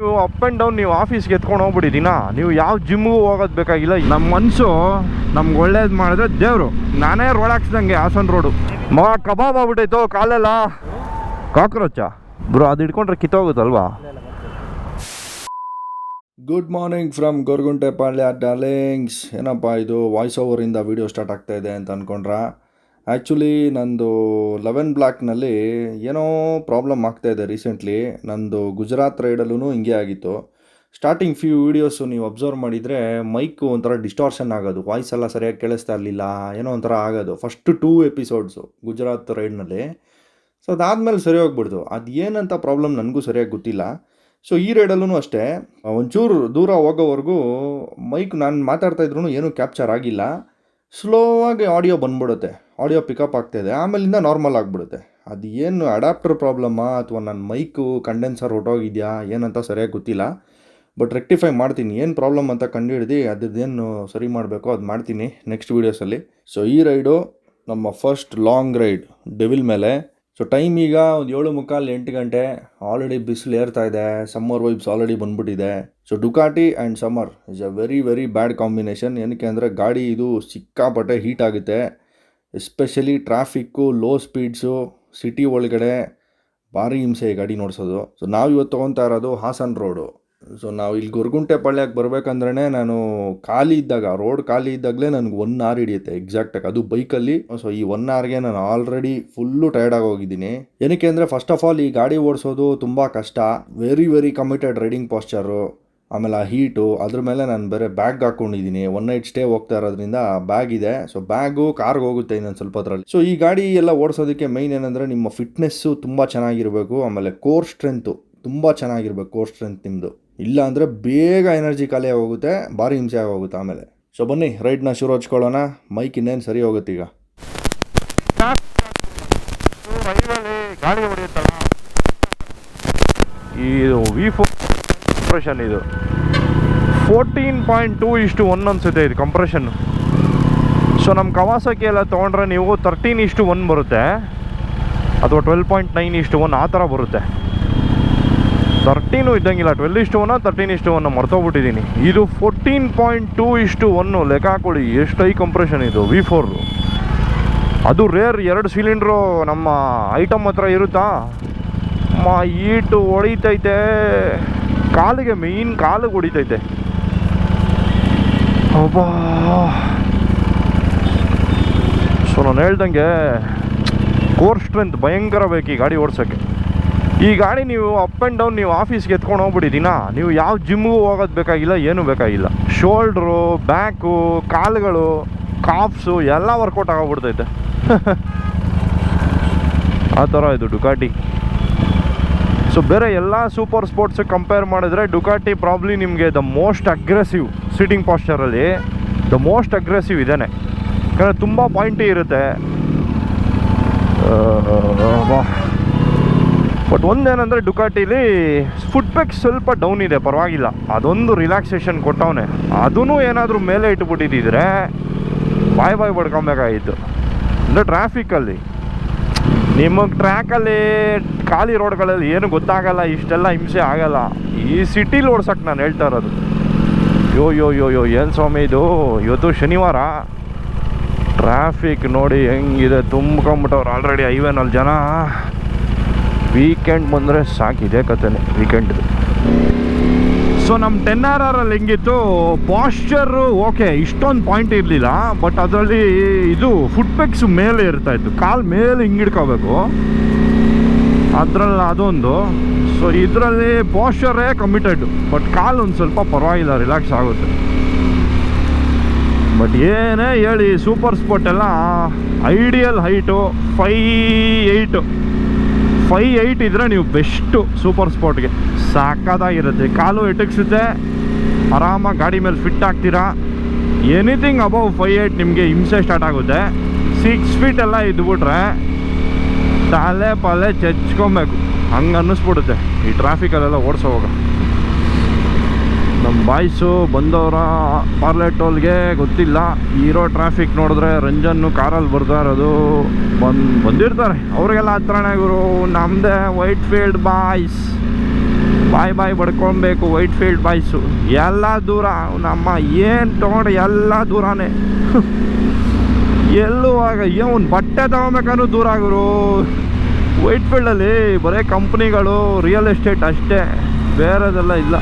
ನೀವು up and down ನೀವು ಆಫೀಸ್ಗೆ ಎತ್ಕೊಂಡು ಹೋಗ್ಬಿಟ್ಟಿದ್ದೀನ ನೀವು ಯಾವ ಜಿಮ್ಗೂ ಹೋಗೋದು ಬೇಕಾಗಿಲ್ಲ. ನಮ್ಮ ಮನಸ್ಸು ನಮ್ಗೆ ಒಳ್ಳೇದು ಮಾಡಿದ್ರೆ ದೇವರು. ನಾನೇ ರೋಡ್ ಹಾಕ್ಸ್ದಂಗೆ ಹಾಸನ್ ರೋಡು ಮಗ ಕಬಾಬ್ ಆಗ್ಬಿಟ್ಟೈತೋ ಕಾಲೆಲ್ಲ. ಕಾಕ್ರೋಚ. ಬ್ರೋ, ಅದು ಹಿಡ್ಕೊಂಡ್ರೆ ಕಿತ್ತೋಗುತ್ತಲ್ವಾ? Good morning from Goraguntepalya darlings ಏನಪ್ಪ ಇದು ವಾಯ್ಸ್ ಓವರಿಂದ ವೀಡಿಯೋ ಸ್ಟಾರ್ಟ್ ಆಗ್ತಾ ಇದೆ ಅಂತ ಅಂದ್ಕೊಂಡ್ರ ಆ್ಯಕ್ಚುಲಿ ನಂದು ಲೆವೆನ್ ಬ್ಲ್ಯಾಕ್ನಲ್ಲಿ ಏನೋ ಪ್ರಾಬ್ಲಮ್ ಆಗ್ತಾ ಇದೆ ರೀಸೆಂಟ್ಲಿ ನಂದು ಗುಜರಾತ್ ರೈಡಲ್ಲೂ ಹಿಂಗೆ ಆಗಿತ್ತು. ಸ್ಟಾರ್ಟಿಂಗ್ ಫ್ಯೂ ವೀಡಿಯೋಸು ನೀವು ಅಬ್ಸರ್ವ್ ಮಾಡಿದರೆ ಮೈಕು ಒಂಥರ ಡಿಸ್ಟಾರ್ಷನ್ ಆಗೋದು. ವಾಯ್ಸ್ ಎಲ್ಲ ಸರಿಯಾಗಿ ಕೇಳಿಸ್ತಾ ಇರಲಿಲ್ಲ. ಏನೋ ಒಂಥರ ಆಗೋದು. ಫಸ್ಟ್ ಟೂ ಎಪಿಸೋಡ್ಸು ಗುಜರಾತ್ ರೈಡ್ನಲ್ಲಿ ಸೊ ಅದಾದಮೇಲೆ ಸರಿ ಹೋಗ್ಬಿಡ್ತು. ಅದು ಏನಂತ ಪ್ರಾಬ್ಲಮ್ ನನಗೂ ಸರಿಯಾಗಿ ಗೊತ್ತಿಲ್ಲ. ಸೊ ಈ ರೈಡಲ್ಲೂ ಅಷ್ಟೇ. ಒಂಚೂರು ದೂರ ಹೋಗೋವರೆಗೂ ಮೈಕ್ ನಾನು ಮಾತಾಡ್ತಾ ಇದ್ರು ಏನೂ ಕ್ಯಾಪ್ಚರ್ ಆಗಿಲ್ಲ. ಸ್ಲೋ ಆಗಿ ಆಡಿಯೋ ಬಂದ್ಬಿಡುತ್ತೆ. ಆಡಿಯೋ ಪಿಕಪ್ ಆಗ್ತಾಯಿದೆ ಆಮೇಲಿಂದ ನಾರ್ಮಲ್ ಆಗಿಬಿಡುತ್ತೆ. ಅದು ಏನು ಅಡಾಪ್ಟರ್ ಪ್ರಾಬ್ಲಮ್ಮಾ ಅಥವಾ ನನ್ನ ಮೈಕು ಕಂಡೆನ್ಸರ್ ಹೊಟ್ಟೋಗಿದೆಯಾ ಏನಂತ ಸರಿಯಾಗಿ ಗೊತ್ತಿಲ್ಲ. ಬಟ್ ರೆಕ್ಟಿಫೈ ಮಾಡ್ತೀನಿ. ಏನು ಪ್ರಾಬ್ಲಮ್ ಅಂತ ಕಂಡುಹಿಡ್ದು, ಅದ್ರದ್ದೇನು ಸರಿ ಮಾಡಬೇಕೋ ಅದು ಮಾಡ್ತೀನಿ ನೆಕ್ಸ್ಟ್ ವೀಡಿಯೋಸಲ್ಲಿ ಸೊ ಈ ರೈಡು ನಮ್ಮ ಫಸ್ಟ್ ಲಾಂಗ್ ರೈಡ್ ಡೆವಿಲ್ ಮೇಲೆ. ಸೊ ಟೈಮ್ ಈಗ ಒಂದು ಏಳು ಮುಕ್ಕಾಲು ಎಂಟು ಗಂಟೆ. ಆಲ್ರೆಡಿ ಬಿಸಿಲು ಏರ್ತಾ ಇದೆ. ಸಮ್ಮರ್ ವೈಬ್ಸ್ ಆಲ್ರೆಡಿ ಬಂದ್ಬಿಟ್ಟಿದೆ. So Ducati and summer is a very very bad combination ಏನಕ್ಕೆ ಅಂದರೆ ಗಾಡಿ ಇದು ಸಿಕ್ಕಾಪಟ್ಟೆ ಹೀಟ್ ಆಗುತ್ತೆ. Especially traffic low speeds city ಒಳಗಡೆ ಭಾರಿ ಹಿಂಸೆ ಗಾಡಿ ನೋಡಿಸೋದು. ಸೊ ನಾವು ಇವತ್ತು ತೊಗೊತಾ ಇರೋದು ಹಾಸನ್ ರೋಡು ಸೊ ನಾವು ಇಲ್ಲಿ ಗುರುಗುಂಟೆ ಪಾಳ್ಯಕ್ಕೆ ಬರಬೇಕಂದ್ರೆ ನಾನು ಖಾಲಿ ಇದ್ದಾಗ ರೋಡ್ ಖಾಲಿ ಇದ್ದಾಗಲೇ ನನಗೆ ಒನ್ ಅವರ್ ಹಿಡಿಯುತ್ತೆ ಎಕ್ಸಾಕ್ಟಾಗಿ ಅದು ಬೈಕಲ್ಲಿ ಸೊ ಈ ಒನ್ ಅವರ್ಗೆ ನಾನು ಆಲ್ರೆಡಿ ಫುಲ್ಲು ಟೈರ್ಡ್ ಆಗಿ ಹೋಗಿದ್ದೀನಿ. ಏನಕ್ಕೆ ಅಂದರೆ ಫಸ್ಟ್ ಆಫ್ ಆಲ್ ಈ ಗಾಡಿ ಓಡಿಸೋದು ತುಂಬ ಕಷ್ಟ. Very very committed riding posture ಆಮೇಲೆ ಆ ಹೀಟು ಅದ್ರ ಮೇಲೆ ನಾನು ಬೇರೆ ಬ್ಯಾಗ್ ಹಾಕ್ಕೊಂಡಿದ್ದೀನಿ ಒನ್ ನೈಟ್ ಸ್ಟೇ ಹೋಗ್ತಾ ಇರೋದ್ರಿಂದ ಬ್ಯಾಗ್ ಇದೆ. ಸೊ ಬ್ಯಾಗು ಕಾರ್ಗೆ ಹೋಗುತ್ತೆ ಇನ್ನೊಂದು ಸ್ವಲ್ಪ ಅದರಲ್ಲಿ. ಸೊ ಈ ಗಾಡಿ ಎಲ್ಲ ಓಡಿಸೋದಕ್ಕೆ ಮೈನ್ ಏನಂದರೆ ನಿಮ್ಮ ಫಿಟ್ನೆಸ್ಸು ತುಂಬ ಚೆನ್ನಾಗಿರಬೇಕು. ಆಮೇಲೆ ಕೋರ್ ಸ್ಟ್ರೆಂತು ತುಂಬ ಚೆನ್ನಾಗಿರ್ಬೇಕು ಕೋರ್ ಸ್ಟ್ರೆಂತ್ ನಿಮ್ಮದು ಇಲ್ಲ ಅಂದರೆ ಬೇಗ ಎನರ್ಜಿ ಖಾಲಿ ಹೋಗುತ್ತೆ ಭಾರಿ ಹಿಂಸೆ ಆಗೋಗುತ್ತೆ ಆಮೇಲೆ. ಸೊ ಬನ್ನಿ ರೈಡ್ನ ಶುರು ಹಚ್ಕೊಳ್ಳೋಣ. ಮೈಕ್ ಇನ್ನೇನು ಸರಿ ಹೋಗುತ್ತೆ ಈಗ. ಈ ವಿ ಫೋರ್ ಕಂಪ್ರೆಷನ್ ಇದು. ಫೋರ್ಟೀನ್ ಪಾಯಿಂಟ್ ಟೂ ಇಷ್ಟು ಒನ್ ಅನ್ಸುತ್ತೆ ಇದು ಕಂಪ್ರೆಷನ್ ಸೊ ನಮ್ಮ ಕವಾಸಕ್ಕೆ ಎಲ್ಲ ತೊಗೊಂಡ್ರೆ ನೀವು ತರ್ಟೀನ್ ಇಷ್ಟು ಒನ್ ಬರುತ್ತೆ. ಅಥವಾ ಟ್ವೆಲ್ ಪಾಯಿಂಟ್ ನೈನ್ ಇಷ್ಟು ಒನ್ ಆ ಥರ ಬರುತ್ತೆ. ತರ್ಟೀನು ಇದ್ದಂಗಿಲ್ಲ ಟ್ವೆಲ್ ಇಷ್ಟು ಒನ್ ತರ್ಟೀನ್ ಇಷ್ಟು ಒನ್ ಮರ್ತೋಗ್ಬಿಟ್ಟಿದ್ದೀನಿ ಇದು ಫೋರ್ಟೀನ್ ಪಾಯಿಂಟ್ ಟೂ ಇಷ್ಟು ಒನ್ನು ಲೆಕ್ಕ ಹಾಕೊಳ್ಳಿ, ಎಷ್ಟು ಐ ಕಂಪ್ರೆಷನ್ ಇದು ವಿ ಫೋರು ಅದು ರೇರ್ ಎರಡು ಸಿಲಿಂಡ್ರು ನಮ್ಮ ಐಟಮ್ ಹತ್ರ ಇರುತ್ತಾ? ಮಾ ಈಟು ಹೊಡಿತೈತೆ. ಕಾಲಿಗೆ ಮೇಯ್ನ್ ಕಾಲು ಹೊಡಿತೈತೆ ಅಬ್ಬಾ ಸೊ ನಾನು ಹೇಳ್ದಂಗೆ ಕೋರ್ ಸ್ಟ್ರೆಂತ್ ಭಯಂಕರ ಬೇಕು ಈ ಗಾಡಿ ಓಡಿಸೋಕ್ಕೆ ಈ ಗಾಡಿ ನೀವು ಅಪ್ ಆ್ಯಂಡ್ ಡೌನ್ ನೀವು ಆಫೀಸ್ಗೆ ಎತ್ಕೊಂಡು ದಿನ. ನೀವು ಯಾವ ಜಿಮ್ಗೂ ಹೋಗೋದು ಬೇಕಾಗಿಲ್ಲ, ಏನೂ ಬೇಕಾಗಿಲ್ಲ. ಶೋಲ್ಡ್ರು ಬ್ಯಾಕು ಕಾಲುಗಳು ಕಾಫ್ಸು ಎಲ್ಲ ವರ್ಕೌಟ್ ಆಗೋಗ್ಬಿಡ್ತೈತೆ. ಆ ಥರ ಇದು ಡುಕಾಟಿ ಸೊ ಬೇರೆ ಎಲ್ಲ ಸೂಪರ್ ಸ್ಪೋರ್ಟ್ಸ್ ಕಂಪೇರ್ ಮಾಡಿದ್ರೆ ಡುಕಾಟಿ ಪ್ರಾಬ್ಲಿ ನಿಮಗೆ ದ ಮೋಸ್ಟ್ ಅಗ್ರೆಸಿವ್ ಸಿಟಿಂಗ್ ಪಾಸ್ಚರಲ್ಲಿ ದ ಮೋಸ್ಟ್ ಅಗ್ರೆಸಿವ್ ಇದೇನೆ. ಯಾಕಂದರೆ ತುಂಬ ಪಾಯಿಂಟಿ ಇರುತ್ತೆ. ಬಟ್ ಒಂದೇನಂದರೆ ಡುಕಾಟಿಲಿ ಫುಟ್ ಪ್ಯಾಕ್ ಸ್ವಲ್ಪ ಡೌನ್ ಇದೆ, ಪರವಾಗಿಲ್ಲ. ಅದೊಂದು ರಿಲ್ಯಾಕ್ಸೇಷನ್ ಕೊಟ್ಟವನೆ. ಅದೂ ಏನಾದರೂ ಮೇಲೆ ಇಟ್ಬಿಟ್ಟಿದ್ದಿದ್ರೆ ಬಾಯ್ ಬಾಯ್ ಬಡ್ಕೊಬೇಕಾಗಿತ್ತು. ಅಂದರೆ ಟ್ರಾಫಿಕಲ್ಲಿ ನಿಮಗೆ ಟ್ರ್ಯಾಕಲ್ಲಿ ಖಾಲಿ ರೋಡ್ಗಳಲ್ಲಿ ಏನು ಗೊತ್ತಾಗಲ್ಲ, ಇಷ್ಟೆಲ್ಲ ಹಿಂಸೆ ಆಗಲ್ಲ. ಈ ಸಿಟಿಲಿ ಓಡ್ಸಕ್ಕೆ ನಾನು ಹೇಳ್ತಾ ಇರೋದು. ಯೋ ಯೋ ಯೋ ಯೋ, ಏನು ಸ್ವಾಮಿ ಇದು? ಇವತ್ತು ಶನಿವಾರ. ಟ್ರಾಫಿಕ್ ನೋಡಿ ಹೆಂಗಿದೆ ತುಂಬ್ಕೊಂಬಿಟ್ಟವ್ರು ಆಲ್ರೆಡಿ ಹೈವೇನಲ್ಲಿ ಜನ. ವೀಕೆಂಡ್ ಬಂದರೆ ಸಾಕಿದೆ ಕತೆನೆ ವೀಕೆಂಡ್ದು ಸೊ ನಮ್ಮ ಟೆನ್ ಆರ್ ಆರಲ್ಲಿ ಹೆಂಗಿತ್ತು? ಪಾಶ್ಚರು ಓಕೆ ಇಷ್ಟೊಂದು ಪಾಯಿಂಟ್ ಇರಲಿಲ್ಲ ಬಟ್ ಅದರಲ್ಲಿ ಇದು ಫುಟ್ ಪೆಕ್ಸ್ ಮೇಲೆ ಇರ್ತಾ ಇತ್ತು. ಕಾಲು ಮೇಲೆ ಹಿಂಗೆ ಹಿಡ್ಕೋಬೇಕು. ಅದರಲ್ಲಿ ಅದೊಂದು. ಸೊ ಇದರಲ್ಲಿ ಪಾಶ್ಚರೇ ಕಮಿಟೆಡ್ ಬಟ್ ಕಾಲು ಒಂದು ಸ್ವಲ್ಪ ಪರವಾಗಿಲ್ಲ ರಿಲ್ಯಾಕ್ಸ್ ಆಗುತ್ತೆ. ಬಟ್ ಏನೇ ಹೇಳಿ ಸೂಪರ್ ಸ್ಪೋರ್ಟ್ ಎಲ್ಲ ideal height five eight five eight ಇದ್ದರೆ ನೀವು ಬೆಸ್ಟು ಸೂಪರ್ ಸ್ಪೋರ್ಟ್ಗೆ ಸಾಕಾದಾಗಿರುತ್ತೆ. ಕಾಲು ಎಟಕ್ಸುತ್ತೆ. ಆರಾಮಾಗಿ ಗಾಡಿ ಮೇಲೆ ಫಿಟ್ ಆಗ್ತೀರಾ? ಎನಿಥಿಂಗ್ ಅಬೌವ್ ಫೈ ಏಯ್ಟ್ ನಿಮಗೆ ಹಿಂಸೆ ಸ್ಟಾರ್ಟ್ ಆಗುತ್ತೆ. ಸಿಕ್ಸ್ ಫೀಟ್ ಎಲ್ಲ ಇದ್ಬಿಟ್ರೆ ತಲೆ ಪಲೆ ಚಚ್ಕೊಬೇಕು. ಹಂಗೆ ಅನ್ನಿಸ್ಬಿಡುತ್ತೆ. ಈ ಟ್ರಾಫಿಕಲ್ಲೆಲ್ಲ ಓಡಿಸೋವಾಗ. ನಮ್ಮ ಬಾಯ್ಸು ಬಂದವರ ಪಾರ್ಲೆ ಟೋಲ್ಗೆ ಗೊತ್ತಿಲ್ಲ. ಇರೋ ಟ್ರಾಫಿಕ್ ನೋಡಿದ್ರೆ ರಂಜನ್ನು ಕಾರಲ್ಲಿ ಬರ್ತಾ ಇರೋದು ಬಂದು, ಬಂದಿರ್ತಾರೆ. ಅವ್ರಿಗೆಲ್ಲ ಹತ್ರನೇ ಗುರು ನಮ್ಮದೇ ವೈಟ್ ಫೀಲ್ಡ್ ಬಾಯ್ಸ್. ಬಾಯ್ ಬಾಯ್ ಬಡ್ಕೊಬೇಕು ವೈಟ್ ಫೀಲ್ಡ್ ಬಾಯ್ಸು. ಎಲ್ಲ ದೂರ, ನಮ್ಮ ಏನು ತೊಗೊಂಡು ಎಲ್ಲ ದೂರನೇ. ಎಲ್ಲೂ ಆಗ, ಏನು ಬಟ್ಟೆ ತಗೊಬೇಕಾದ್ರೂ ದೂರ ಆಗಿರು ವೈಟ್ ಫೀಲ್ಡಲ್ಲಿ ಬರೀ ಕಂಪ್ನಿಗಳು, ರಿಯಲ್ ಎಸ್ಟೇಟ್ ಅಷ್ಟೇ. ಬೇರೆದೆಲ್ಲ ಇಲ್ಲ.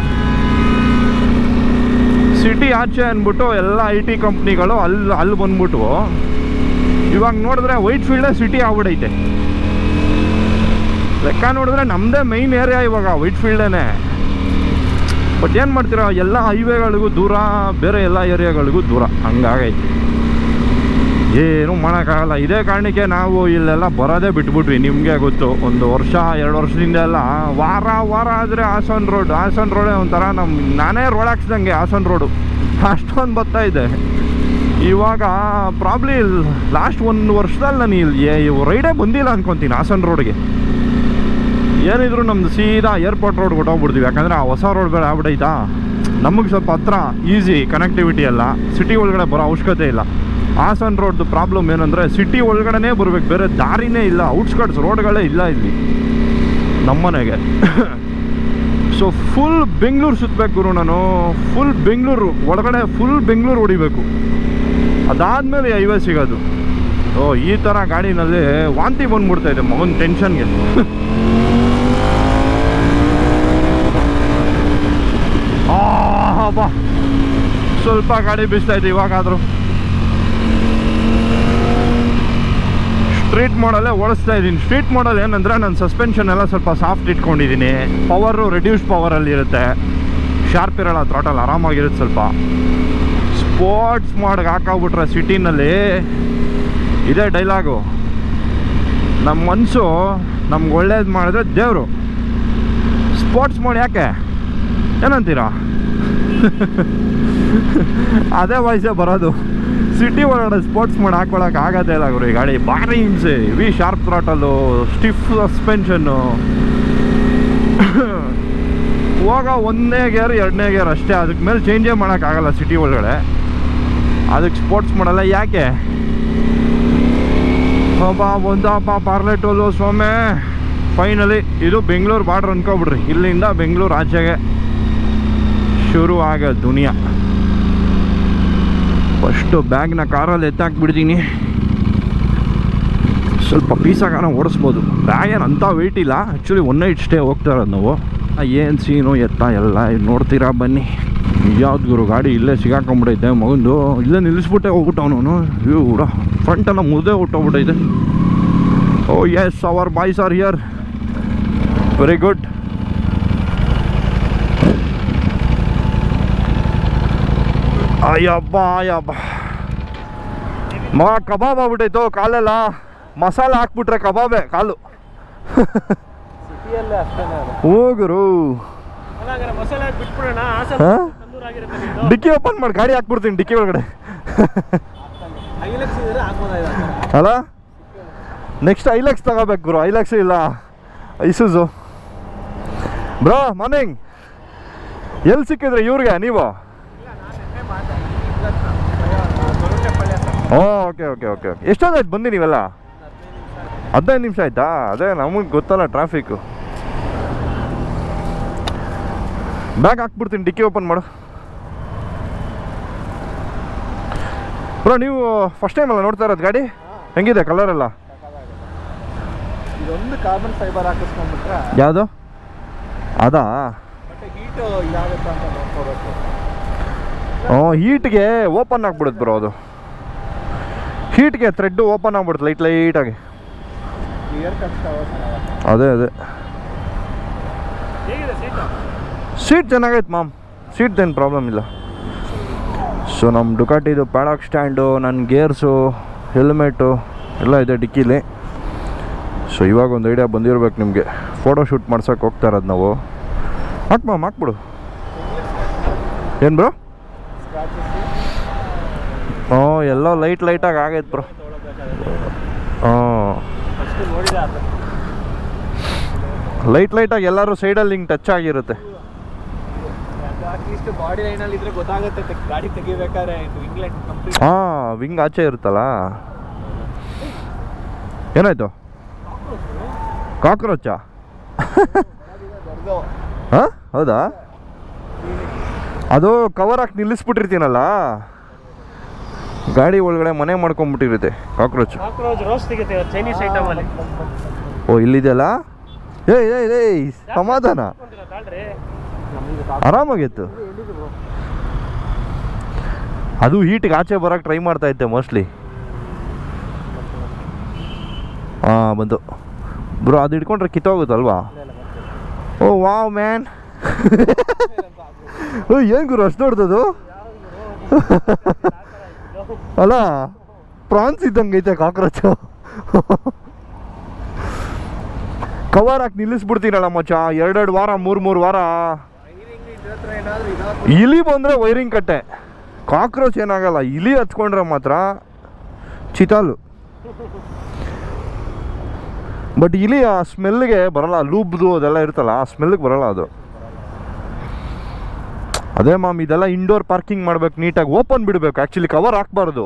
ಸಿಟಿ ಆಚೆ ಅಂದ್ಬಿಟ್ಟು ಎಲ್ಲ ಐ ಟಿ ಕಂಪ್ನಿಗಳು ಅಲ್ಲಿ ಅಲ್ಲಿ ಬಂದ್ಬಿಟ್ಟು ಇವಾಗ ನೋಡಿದ್ರೆ ವೈಟ್ ಫೀಲ್ಡೇ ಸಿಟಿ ಆಗ್ಬಿಡೈತೆ. ಲೆಕ್ಕ ನೋಡಿದ್ರೆ ನಮ್ಮದೇ ಮೈನ್ ಏರಿಯಾ ಇವಾಗ ವೈಟ್ ಫೀಲ್ಡೇನೆ. ಬಟ್ ಏನು ಮಾಡ್ತೀರಾ, ಎಲ್ಲ ಹೈವೇಗಳಿಗೂ ದೂರ, ಬೇರೆ ಎಲ್ಲ ಏರಿಯಾಗಳಿಗೂ ದೂರ. ಹಂಗಾಗೈತೆ. ಏನು ಮಾಡೋಕ್ಕಾಗಲ್ಲ. ಇದೇ ಕಾರಣಕ್ಕೆ ನಾವು ಇಲ್ಲೆಲ್ಲ ಬರೋದೇ ಬಿಟ್ಬಿಟ್ವಿ. ನಿಮಗೆ ಗೊತ್ತು, ಒಂದು ವರ್ಷ, ಎರಡು ವರ್ಷದಿಂದ ಎಲ್ಲ ವಾರ ವಾರ ಆದರೆ ಹಾಸನ್ ರೋಡ್, ಹಾಸನ್ ರೋಡೇ ಒಂಥರ ನಮ್ಮ ನಾನೇ ರೋಡ್ ಹಾಕ್ಸ್ದಂಗೆ ಹಾಸನ್ ರೋಡು. ಅಷ್ಟೊಂದು ಬರ್ತಾ ಇದೆ. ಇವಾಗ ಪ್ರಾಬ್ಲಿ ಲಾಸ್ಟ್ ಒಂದು ವರ್ಷದಲ್ಲಿ ನಾನು ಇಲ್ಲಿ ರೈಡೇ ಬಂದಿಲ್ಲ ಅನ್ಕೊತೀನಿ ಹಾಸನ್ ರೋಡ್ಗೆ. ಏನಿದ್ರು ನಮ್ದು ಸೀದಾ ಏರ್ಪೋರ್ಟ್ ರೋಡ್ ಕೊಟ್ಟೋಗ್ಬಿಡ್ತೀವಿ ಯಾಕಂದರೆ ಆ ಹೊಸ ರೋಡ್ ಬೇಡ ಆಗ್ಬಿಟ್ಟೈತಾ ನಮಗೆ ಸ್ವಲ್ಪ ಹತ್ರ ಈಸಿ ಕನೆಕ್ಟಿವಿಟಿ ಎಲ್ಲ ಸಿಟಿ ಒಳಗಡೆ ಬರೋ ಅವಶ್ಯಕತೆ ಇಲ್ಲ. ಹಾಸನ್ ರೋಡ್ದು ಪ್ರಾಬ್ಲಮ್ ಏನಂದರೆ ಸಿಟಿ ಒಳಗಡೆನೇ ಬರಬೇಕು. ಬೇರೆ ದಾರಿನೇ ಇಲ್ಲ. ಔಟ್ಸ್ಕಟ್ಸ್ ರೋಡ್ಗಳೇ ಇಲ್ಲ ಇಲ್ಲಿ. ನಮ್ಮನೆಗೆ. ಸೊ ಫುಲ್ ಬೆಂಗಳೂರು ಸುತ್ತಬೇಕು ಗುರು ನಾನು. ಫುಲ್ ಬೆಂಗಳೂರು ಒಳಗಡೆ ಫುಲ್ ಬೆಂಗಳೂರು ಹೊಡಿಬೇಕು. ಅದಾದಮೇಲೆ ಹೈವೇ ಸಿಗೋದು. ಓ ಈ ಥರ ಗಾಡಿನಲ್ಲಿ ವಾಂತಿ ಬಂದ್ಬಿಡ್ತಾ ಇದೆ ಮಗನ ಟೆನ್ಷನ್ಗೆ ಸ್ವಲ್ಪ ಗಾಡಿ ಬೀಸ್ತಾ ಇದೆ ಇವಾಗಾದರೂ. ಸ್ಟ್ರೀಟ್ ಮಾಡಲ್ಲೇ ಓಡಿಸ್ತಾ ಇದ್ದೀನಿ. ಸ್ಟ್ರೀಟ್ ಮಾಡಲ್ ಏನಂದರೆ ನಾನು ಸಸ್ಪೆನ್ಷನ್ ಎಲ್ಲ ಸ್ವಲ್ಪ ಸಾಫ್ಟ್ ಇಟ್ಕೊಂಡಿದ್ದೀನಿ. ಪವರು ರೆಡ್ಯೂಸ್ ಪವರಲ್ಲಿ ಇರುತ್ತೆ. ಶಾರ್ಪ್ ಇರೋಲ್ಲ ಥ್ರಾಟಲ್ ಆರಾಮಾಗಿರುತ್ತೆ ಸ್ವಲ್ಪ. ಸ್ಪೋರ್ಟ್ಸ್ ಮಾಡಿಗೆ ಹಾಕಾಗ್ಬಿಟ್ರೆ ಸಿಟಿನಲ್ಲಿ ಇದೇ ಡೈಲಾಗು ನಮ್ಮ ಮನಸ್ಸು ನಮ್ಗೆ ಒಳ್ಳೇದು ಮಾಡಿದ್ರೆ ದೇವರು. ಸ್ಪೋರ್ಟ್ಸ್ ಮಾಡಿ ಯಾಕೆ? ಏನಂತೀರಾ? ಅದೇ ವಯಸ್ಸೇ ಬರೋದು. ಸಿಟಿ ಒಳಗಡೆ ಸ್ಪೋರ್ಟ್ಸ್ ಮೋಡ್ ಹಾಕೊಳಕ್ಕೆ ಆಗೋದೇ ಇಲ್ಲ ಗುರು. ಈ ಗಾಡಿ ಭಾರಿ ಹಿಂಸೆ. V sharp throttle stiff suspension ಹೋಗ ಒಂದನೇ ಗೇರ್, ಎರಡನೇ ಗೇರ್ ಅಷ್ಟೇ. ಅದಕ್ಕೆ ಮೇಲೆ ಚೇಂಜೇ ಮಾಡೋಕ್ಕಾಗಲ್ಲ ಸಿಟಿ ಒಳಗಡೆ. ಅದಕ್ಕೆ ಸ್ಪೋರ್ಟ್ಸ್ ಮಾಡಲ್ಲ ಯಾಕೆ? ಒಬ್ಬ ಒಂದಪ್ಪ ಪಾರ್ಲೆಟೋಲು ಸೊಮ್ಮೆ ಫೈನಲಿ ಇದು ಬೆಂಗಳೂರು ಬಾರ್ಡ್ರ್ ಅನ್ಕೊಬಿಡ್ರಿ ಇಲ್ಲಿಂದ ಬೆಂಗಳೂರು ಆಚೆಗೆ ಶುರು ಆಗ ದುನಿಯಾ. ಫಸ್ಟು ಬ್ಯಾಗ್ನ ಕಾರಲ್ಲಿ ಎತ್ತಾಕ್ಬಿಡ್ತೀನಿ. ಸ್ವಲ್ಪ ಪೀಸಾಗಾನ ಓಡಿಸ್ಬೋದು. ಬ್ಯಾಗ್ ಏನು ಅಂಥ ವೆಯ್ಟ್ ಇಲ್ಲ. ಆ್ಯಕ್ಚುಲಿ ಒನ್ ನೈಟ್ ಸ್ಟೇ ಹೋಗ್ತಾ ಇರೋದು ನಾವು ಏನು ಸೀನು ಎತ್ತ ಎಲ್ಲ ನೋಡ್ತೀರಾ ಬನ್ನಿ. ಯಾವ್ದು ಗುರು, ಗಾಡಿ ಇಲ್ಲೇ ಸಿಗಾಕೊಂಬಿಡೈತೆ ಮಗಂದು. ಇಲ್ಲೇ ನಿಲ್ಲಿಸ್ಬಿಟ್ಟೆ ಹೋಗ್ಬಿಟ್ಟವನು ಇವು ಕೂಡ ಫ್ರಂಟೆಲ್ಲ ಮುದ್ದೆ ಹುಟ್ಟೋಗ್ಬಿಟ್ಟೈತೆ ಓ yes our boys are here very good ಅಯ್ಯಬ್ಬ ಅಯ್ಯಬ್ಬ. ಮಾ ಕಬಾಬ್ ಆಗ್ಬಿಟ್ಟೈತು ಕಾಲೆಲ್ಲ. ಮಸಾಲೆ ಹಾಕ್ಬಿಟ್ರೆ ಕಬಾಬೆ ಕಾಲು. ಓ ಗುರು. ಅದು ಹೋಗುರು ಡಿಕ್ಕಿ ಓಪನ್ ಮಾಡಿ ಗಾಡಿ ಹಾಕ್ಬಿಡ್ತೀನಿ ಡಿಕ್ಕಿ ಒಳಗಡೆ. ಅಲ್ಲ? ನೆಕ್ಸ್ಟ್ ಐಲೆಕ್ಸ್ ತಗೋಬೇಕು ಗುರು ಐಲೆಕ್ಸ್ ಇಲ್ಲ. ಇಸುಸು ಬ್ರೋ ಮಾರ್ನಿಂಗ್ ಎಲ್ಲಿ ಸಿಕ್ಕಿದ್ರೆ ಇವ್ರಿಗೆ ನೀವು? Oh okay okay okay okay. ಎಷ್ಟೊಂದಾಯ್ತು ಬಂದು ನೀವೆಲ್ಲ? ಹದಿನೈದು ನಿಮಿಷ ಆಯ್ತಾ? ಅದೇ ನಮಗೆ ಗೊತ್ತಲ್ಲ ಟ್ರಾಫಿಕ್ಕು ಬ್ಯಾಗ್ ಹಾಕ್ಬಿಡ್ತೀನಿ ಡಿಕ್ಕಿ ಓಪನ್ ಮಾಡು. ಬ್ರೋ ನೀವು ಫಸ್ಟ್ ಟೈಮ್ ಅಲ್ಲ ನೋಡ್ತಾ ಇರೋದು ಗಾಡಿ? ಹೆಂಗಿದೆ ಕಲರ್ ಎಲ್ಲ? ಇದೊಂದು ಕಾರ್ಬನ್ ಫೈಬರ್ ಹಾಕಿಸ್ಕೊಂಡ್ಬಿಟ್ರೆ ಯಾವುದು? ಅದಾ? ಹೀಟು ಹೀಟ್ಗೆ ಓಪನ್ ಆಗ್ಬಿಡುತ್ತೆ ಬ್ರೋ ಅದು. ಹೀಟ್ಗೆ ಥ್ರೆಡ್ ಓಪನ್ ಆಗ್ಬಿಡ್ತು ಲೈಟ್ ಲೈಟಾಗಿ ಅದೇ ಅದೇ. ಸೀಟು ಚೆನ್ನಾಗೈತೆ ಮಾಮ್ ಸೀಟ್ದೇನು ಪ್ರಾಬ್ಲಮ್ ಇಲ್ಲ. ಸೊ ನಮ್ಮ ಡುಕಾಟಿದು ಪ್ಯಾಡಾಕ್ ಸ್ಟ್ಯಾಂಡು ನನ್ನ ಗೇರ್ಸು ಹೆಲ್ಮೆಟು ಎಲ್ಲ ಇದೆ ಡಿಕ್ಕಿಲಿ. ಸೊ ಇವಾಗ ಒಂದು ಐಡಿಯಾ ಬಂದಿರ್ಬೇಕು ನಿಮಗೆ. ಫೋಟೋ ಶೂಟ್ ಮಾಡ್ಸೋಕೆ ಹೋಗ್ತಾ ಇರೋದು ನಾವು. ಹಾಕ್ ಮ್ಯಾಮ್ ಹಾಕ್ಬಿಡು. ಏನು ಬ್ರೋ ಹ್ಞೂ ಎಲ್ಲೋ ಲೈಟ್ ಲೈಟಾಗಿ ಆಗೈತೆ ಬ್ರೋ ಹ್ಞೂ ಲೈಟ್ ಲೈಟಾಗಿ ಎಲ್ಲರೂ ಸೈಡಲ್ಲಿ ಹಿಂಗೆ ಟಚ್ ಆಗಿರುತ್ತೆ. ಹಾಂ ವಿಂಗ್ ಆಚೆ ಇರುತ್ತಲ್ಲ? ಏನಾಯ್ತು? ಕಾಕ್ರೋಚಾ? ಹಾಂ, ಹೌದಾ? ಅದು ಕವರ್ ಹಾಕಿ ನಿಲ್ಲಿಸ್ಬಿಟ್ಟಿರ್ತೀನಲ್ಲ? ಗಾಡಿ ಒಳಗಡೆ ಮನೆ ಮಾಡ್ಕೊಂಡ್ಬಿಟ್ಟಿರುತ್ತೆ ಕಾಕ್ರೋಚ್. ಚೈನೀಸ್ ಐಟಮ್ ಅಲ್ಲಿ. ಓ ಇಲ್ಲಿದೆಯಲ್ಲ? ಏಯ್ ಏಯ್ ಏಯ್ ಸಮಾಧಾನ. ಆರಾಮಾಗಿತ್ತು. ಅದು ಹೀಟಿಗೆ ಆಚೆ ಬರೋಕೆ ಟ್ರೈ ಮಾಡ್ತಾ ಇದ್ದೆ ಮೋಸ್ಟ್ಲಿ ಹಾಂ ಬಂತು ಬ್ರೋ ಅದು ಹಿಡ್ಕೊಂಡ್ರೆ ಕಿತ್ತೋಗುತ್ತಲ್ವಾ? ಓ ವಾವ್ ಮ್ಯಾನ್. ಓ ಏನು ಗುರು ಅಷ್ಟು ದೊಡ್ಡದು ಅಲ್ಲ, ಪ್ರಾನ್ಸ್ ಇದ್ದಂಗೆ ಐತೆ ಕಾಕ್ರೋಚು. ಕವರ್ ಹಾಕಿ ನಿಲ್ಲಿಸ್ಬಿಡ್ತೀನಲ್ಲ ಮಚ್ಚ, ಎರಡೆರಡು ವಾರ, ಮೂರು ಮೂರು ವಾರ. ಇಲಿ ಬಂದರೆ ವೈರಿಂಗ್ ಕಟ್ಟೆ. ಕಾಕ್ರೋಚ್ ಏನಾಗಲ್ಲ, ಇಲಿ ಹತ್ಕೊಂಡ್ರೆ ಮಾತ್ರ ಚಿತಾಲು. ಬಟ್ ಇಲಿ ಆ ಸ್ಮೆಲ್ಗೆ ಬರಲ್ಲ ಲೂಬ್ದು ಅದೆಲ್ಲ ಇರ್ತಲ್ಲ ಆ ಸ್ಮೆಲ್ಗೆ ಬರಲ್ಲ ಅದು. ಅದೇ ಮ್ಯಾಮ್ ಇದೆಲ್ಲ ಇಂಡೋರ್ ಪಾರ್ಕಿಂಗ್ ಮಾಡ್ಬೇಕು ನೀಟಾಗಿ ಓಪನ್ ಬಿಡಬೇಕು. ಆ್ಯಕ್ಚುಲಿ ಕವರ್ ಹಾಕ್ಬಾರ್ದು.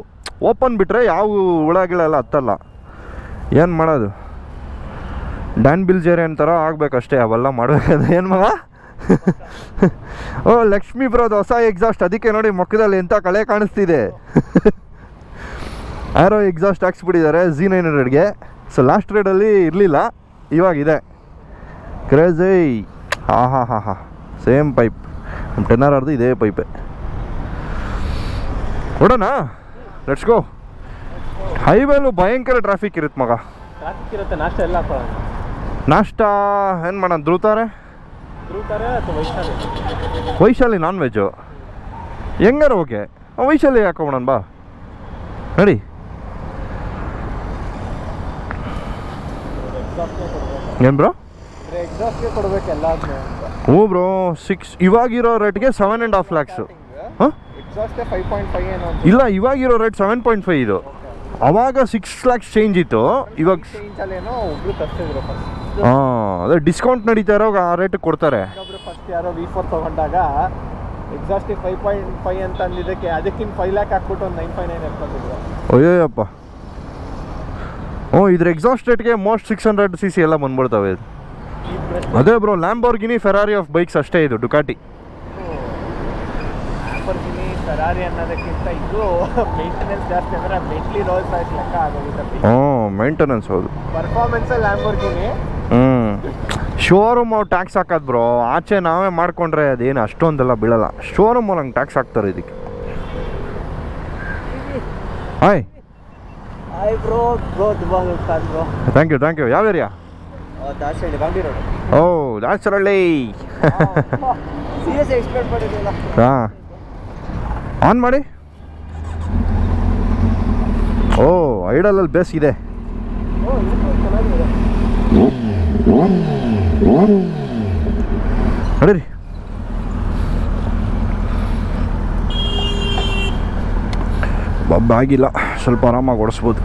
ಓಪನ್ ಬಿಟ್ಟರೆ ಯಾವ ಹುಳಗಳೆಲ್ಲ ಹತ್ತಲ್ಲ. ಏನು ಮಾಡೋದು? ಡ್ಯಾನ್ ಬಿಲ್ಜೇರಿ ಅಂತಾರ ಆಗ್ಬೇಕಷ್ಟೇ, ಅವೆಲ್ಲ ಮಾಡ್ಬೇಕಾದ್ರೆ. ಏನು ಮಗ ಓ, ಲಕ್ಷ್ಮೀ ಬ್ರೋದು ಹೊಸ ಎಕ್ಸಾಸ್ಟ್ ಅದಕ್ಕೆ ನೋಡಿ ಮೊಕ್ಕದಲ್ಲಿ ಎಂಥ ಕಳೆ ಕಾಣಿಸ್ತಿದೆ. ಆರೋ ಎಕ್ಸಾಸ್ಟ್ ಹಾಕ್ಸ್ಬಿಟ್ಟಿದ್ದಾರೆ ಜಿ ನೈನ್ ಹಂಡ್ರೆಡ್ಗೆ ಸೊ ಲಾಸ್ಟ್ ರೇಡಲ್ಲಿ ಇರಲಿಲ್ಲ, ಇವಾಗಿದೆ. ಕ್ರೇಜೈ ಹಾಂ ಹಾಂ ಹಾಂ ಹಾಂ ಸೇಮ್ ಪೈಪ್ ನಮ್ಮ ಟೆನ್ ಆರ್ ಆರ್ದು ಇದೇ ಪೈಪೆ. ಲೆಟ್ಸ್ ಗೋ ಹೈವೇಲು ಭಯಂಕರ ಟ್ರಾಫಿಕ್ ಇರುತ್ತೆ ಮಗ. ಇರುತ್ತೆ ನಾಷ್ಟ ಎಲ್ಲ ನಾಷ್ಟ ಏನು ಮಾಡೋಣ ಧ್ರುತಾರೆ ವೈಶಾಲಿ? ನಾನ್ ವೆಜ್ಜು ಹೆಂಗಾರ ಓಕೆ ವೈಶಾಲಿ ಹಾಕೋಣ ಬಾ. ನಡಿ. ಏನು ಬ್ರೋ? ಹ್ಞೂ ಬ್ರೋ ಸಿಕ್ಸ್ ಇವಾಗಿರೋ ರೇಟ್ಗೆ ಸೆವೆನ್ ಆ್ಯಂಡ್ ಹಾಫ್ ಲ್ಯಾಕ್ಸು ಹಾಂ? ಪಾಯಿಂಟ್ ಇಲ್ಲ ಇವಾಗಿರೋ ರೇಟ್ ಸೆವೆನ್ ಪಾಯಿಂಟ್ ಫೈವ್ ಇದು. ಅವಾಗ ಸಿಕ್ಸ್ ಲ್ಯಾಕ್ಸ್ ಚೇಂಜ್ ಇತ್ತು. ಇವಾಗ ಹಾಂ ಅದೇ ಡಿಸ್ಕೌಂಟ್ ನಡೀತಾ ಇರೋ ಆ ರೇಟಿಗೆ ಕೊಡ್ತಾರೆ. ಯಾರೋ ವಿ ಫೋರ್ ತಗೊಂಡಾಗ ಎಕ್ಸಾಸ್ಟಿಗೆ ಫೈವ್ ಪಾಯಿಂಟ್ ಫೈವ್ ಅಂತ ಅಂದಿದ್ದಕ್ಕೆ ಅದಕ್ಕಿಂತ ಫೈವ್ ಲ್ಯಾಕ್ ಹಾಕ್ಬಿಟ್ಟು ಒಂದು ನೈನ್ ಫೈವ್ ನೈನ್ ಎತ್ಕೊಂಡಿದ್ರು. ಅಯ್ಯೋಯಪ್ಪ ಹ್ಞೂ ಇದ್ರ exhaust ರೇಟ್ಗೆ most six hundred C C ಎಲ್ಲ ಬಂದ್ಬಿಡ್ತವೆ. ಇದು ಅದೇ bro Lamborghini Ferrari of bikes ಅಷ್ಟೇ ಇದು ಡುಕಾಟಿ ಲ್ಯಾಂಬರ್ಗಿನಿ ಫೆರಾರಿ ಅನ್ನೋದಕ್ಕಿಂತ ಇದು ಮೇಂಟೆನೆನ್ಸ್ ಜಾಸ್ತಿ ಅಂದರೆ ಮೆಂಟ್ಲಿ ರೋಲ್ಸ್ ಆಯ್ತು ಲೆಕ್ಕ ಆಗೋಗುತ್ತೆ ಹ್ಞೂ ಮೇಂಟೆನೆನ್ಸ್ ಹೌದು. ಪರ್ಫಾರ್ಮೆನ್ಸ್ ಲ್ಯಾಂಬರ್ಗಿನಿ ಹ್ಞೂ ಶೋರೂಮ್ ಅವ್ರು ಟ್ಯಾಕ್ಸ್ ಹಾಕೋದು ಬ್ರೋ ಆಚೆ ನಾವೇ ಮಾಡ್ಕೊಂಡ್ರೆ ಅದೇನು ಅಷ್ಟೊಂದೆಲ್ಲ ಬೀಳಲ್ಲ. ಶೋರೂಮ್ ಅವ್ರು ಹಂಗೆ ಟ್ಯಾಕ್ಸ್ ಹಾಕ್ತಾರೆ ಇದಕ್ಕೆ. ಹಾಯ್ ಆಯ್ ಬ್ರೋ ಬ್ರೋ ತುಂಬ ಥ್ಯಾಂಕ್ ಯು ಥ್ಯಾಂಕ್ ಯು ಯಾವ ಏರಿಯಾ ಓ ದಾಸರಳ್ಳಿ ಹಾಂ. ಆನ್ ಮಾಡಿ. ಓ ಐಡಲಲ್ಲಿ ಬೇಸ್ ಇದೆ. ನಡೀರಿ. ಬಬ್ಬ ಆಗಿಲ್ಲ ಸ್ವಲ್ಪ ಆರಾಮಾಗಿ ಓಡಿಸ್ಬೋದು.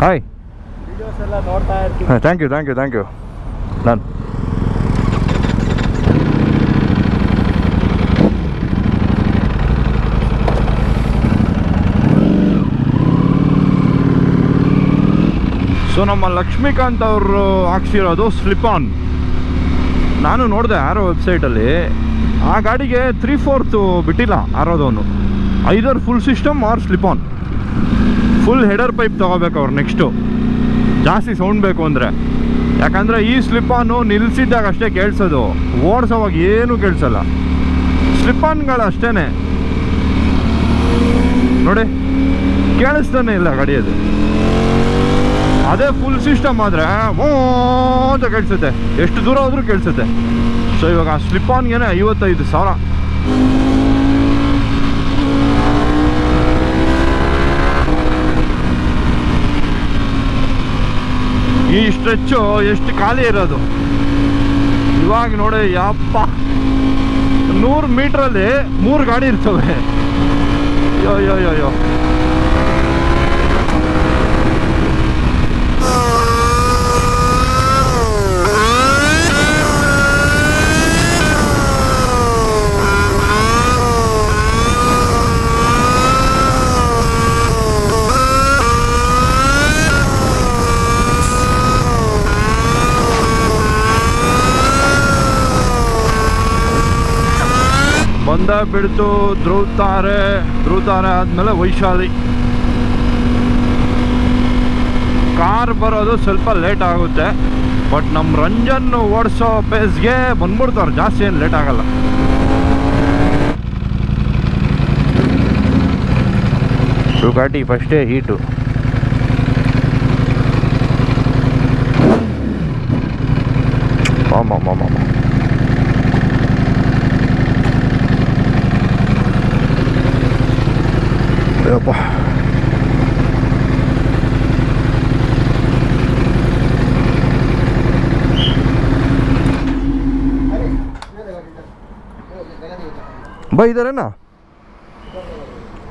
Hi thank you thank you thank you ನಾನು ಸೊ ನಮ್ಮ ಲಕ್ಷ್ಮೀಕಾಂತ್ ಅವರು ಹಾಕ್ಸಿರೋದು ಸ್ಲಿಪ್ ಆನ್ ನಾನು ನೋಡಿದೆ ಆರೋ ವೆಬ್ಸೈಟಲ್ಲಿ ಆ ಗಾಡಿಗೆ ತ್ರೀ ಫೋರ್ತು ಬಿಟ್ಟಿಲ್ಲ ಆರೋದವನು either full system or slip on full header pipe ತೊಗೋಬೇಕು ಅವ್ರು ನೆಕ್ಸ್ಟು ಜಾಸ್ತಿ ಸೌಂಡ್ ಬೇಕು ಅಂದರೆ. ಯಾಕಂದರೆ ಈ ಸ್ಲಿಪ್ಪಾನು ನಿಲ್ಲಿಸಿದ್ದಾಗ ಅಷ್ಟೇ ಕೇಳಿಸೋದು. ಓಡಿಸೋವಾಗ ಏನೂ ಕೇಳಿಸಲ್ಲ. ಸ್ಲಿಪ್ಪಾನ್ಗಳು ಅಷ್ಟೇ ನೋಡಿ, ಕೇಳಿಸ್ತಾನೆ ಇಲ್ಲ ಗಾಡಿಯದು ಅದೇ ಫುಲ್ ಸಿಸ್ಟಮ್ ಆದರೆ ಓ ಅಂತ ಕೇಳಿಸುತ್ತೆ. ಎಷ್ಟು ದೂರ ಹೋದರೂ ಕೇಳಿಸುತ್ತೆ. ಸೊ ಇವಾಗ ಆ ಸ್ಲಿಪ್ಪಾನ್ಗೇನೆ ಐವತ್ತೈದು ಸಾವಿರ. ಈ ಸ್ಟ್ರೆಚ್ಚು ಎಷ್ಟು ಖಾಲಿ ಇರೋದು. ಇವಾಗ ನೋಡಿ, ಯಪ್ಪ. ನೂರು ಮೀಟ್ರಲ್ಲಿ ಮೂರು ಗಾಡಿ ಇರ್ತವೆ. ಅಯ್ಯೋ ಅಯ್ಯೋ ಅಯ್ಯೋ ಬಿಡ್ತು ಧ್ರುವ್ತಾರೆ ಧ್ರುವತಾರೆ ಆದಮೇಲೆ ವೈಶಾಲಿ. ಕಾರ್ ಬರೋದು ಸ್ವಲ್ಪ ಲೇಟ್ ಆಗುತ್ತೆ ಬಟ್ ನಮ್ಮ ರಂಜನ್ ಓಡಿಸೋ ಪೇಸ್ಗೆ ಬಂದ್ಬಿಡ್ತಾರೆ, ಜಾಸ್ತಿ ಏನು ಲೇಟ್ ಆಗಲ್ಲ. ಡುಕಾಟಿ ಫಸ್ಟೇ ಹೀಟು ನೋಡಪ್ಪ ಬೈ ಇದಾರೇನಾ?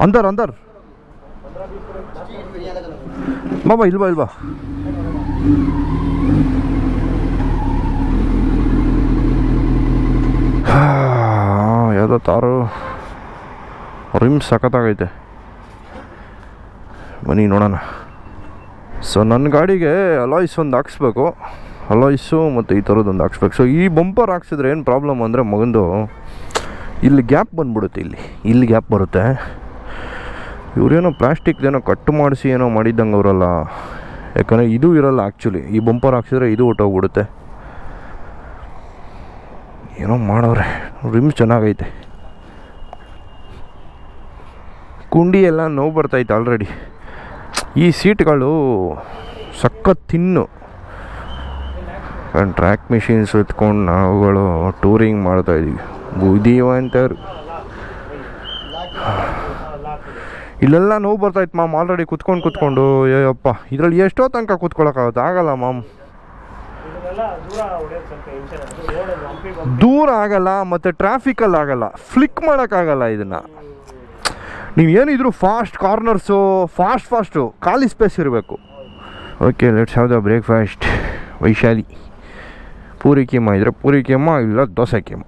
ಅಂದರ್ ಅಂದರ್. ಬಾಬಾ ಇಲ್ವಾ ಇಲ್ವಾ ಯಾವ್ದೋ ತಾರು. ರಿಮ್ ಸಖತ್ತಾಗೈತೆ. ಬನ್ನಿ ನೋಡೋಣ. ಸೊ ನನ್ನ ಗಾಡಿಗೆ ಅಲಾಯ್ಸ್ ಒಂದು ಹಾಕ್ಸ್ಬೇಕು. ಅಲಾಯ್ಸು ಮತ್ತು ಈ ಥರದ್ದೊಂದು ಹಾಕ್ಸ್ಬೇಕು. ಸೊ ಈ ಬಂಪರ್ ಹಾಕ್ಸಿದ್ರೆ ಏನು ಪ್ರಾಬ್ಲಮ್ ಅಂದರೆ ಮಗಂದು ಇಲ್ಲಿ ಗ್ಯಾಪ್ ಬಂದ್ಬಿಡುತ್ತೆ ಇಲ್ಲಿ. ಇಲ್ಲಿ ಗ್ಯಾಪ್ ಬರುತ್ತೆ. ಇವರೇನೋ ಪ್ಲಾಸ್ಟಿಕ್ದೇನೋ ಕಟ್ ಮಾಡಿಸಿ ಏನೋ ಮಾಡಿದ್ದಂಗೆ ಅವರಲ್ಲ ಯಾಕಂದರೆ ಇದು ಇರಲ್ಲ ಆ್ಯಕ್ಚುಲಿ ಈ ಬಂಪರ್ ಹಾಕ್ಸಿದ್ರೆ ಇದು ಹೊಟ್ಟೋಗ್ಬಿಡುತ್ತೆ ಏನೋ ಮಾಡವ್ರೆ ರಿಮ್ ಚೆನ್ನಾಗೈತೆ. ಕುಂಡಿ ಎಲ್ಲ ನೋವು ಬರ್ತೈತೆ ಆಲ್ರೆಡಿ ಈ ಸೀಟ್ಗಳು ಸಖತ್ ತಿನ್ನು. ಟ್ರ್ಯಾಕ್ ಮಿಷಿನ್ಸ್ ಎತ್ಕೊಂಡು ನಾವುಗಳು ಟೂರಿಂಗ್ ಮಾಡ್ತಾಯಿದ್ದೀವಿ ಬುದ್ಧಿವಂತರು ಇಲ್ಲೆಲ್ಲ ನೋವು ಬರ್ತೈತೆ ಮಾಮ್ ಆಲ್ರೆಡಿ ಕುತ್ಕೊಂಡು ಕುತ್ಕೊಂಡು ಅಯ್ಯಪ್ಪ ಇದರಲ್ಲಿ ಎಷ್ಟೋ ತನಕ ಕುತ್ಕೊಳ್ಳೋಕ್ಕಾಗುತ್ತೆ ಆಗಲ್ಲ ಮಾಮ್. ದೂರ ಆಗಲ್ಲ, ಮತ್ತು ಟ್ರಾಫಿಕಲ್ಲಿ ಆಗಲ್ಲ. ಫ್ಲಿಕ್ ಮಾಡೋಕ್ಕಾಗಲ್ಲ ಇದನ್ನು. ನೀವು ಏನಿದ್ರು ಫಾಸ್ಟ್ ಕಾರ್ನರ್ಸು ಫಾಸ್ಟ್ ಫಾಸ್ಟು ಖಾಲಿ ಸ್ಪೇಸ್ ಇರಬೇಕು. Okay let's have the breakfast Vaishali. Puri keema ಇದ್ದರೆ ಪೂರಿ ಕೀಮ ಇಲ್ಲ ದೋಸೆ ಕೀಮ